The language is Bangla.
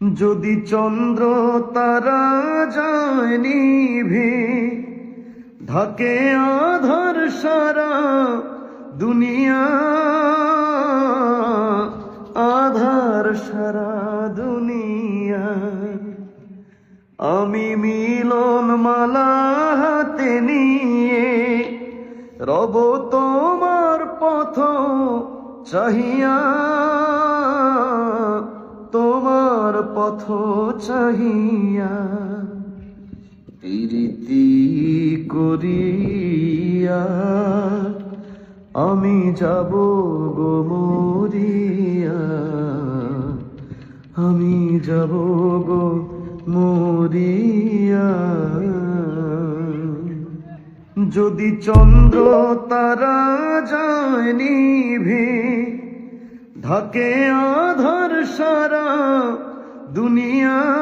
যদি চন্দ্র তারা যায় নিভে, ঢাকে আধার সারা দুনিয়া, আধার সারা দুনিয়া। আমি মিলন মালা হাতে নিয়ে রব তোমার পথ চাহিয়া। পথ চাহিয়া প্রীতি করিয়া আমি যাব গো মরিয়া। আমি যাব গো মরিয়া। যদি চন্দ্র তারা যায় নিভে, ঢাকে আধার সারা দুনিয়া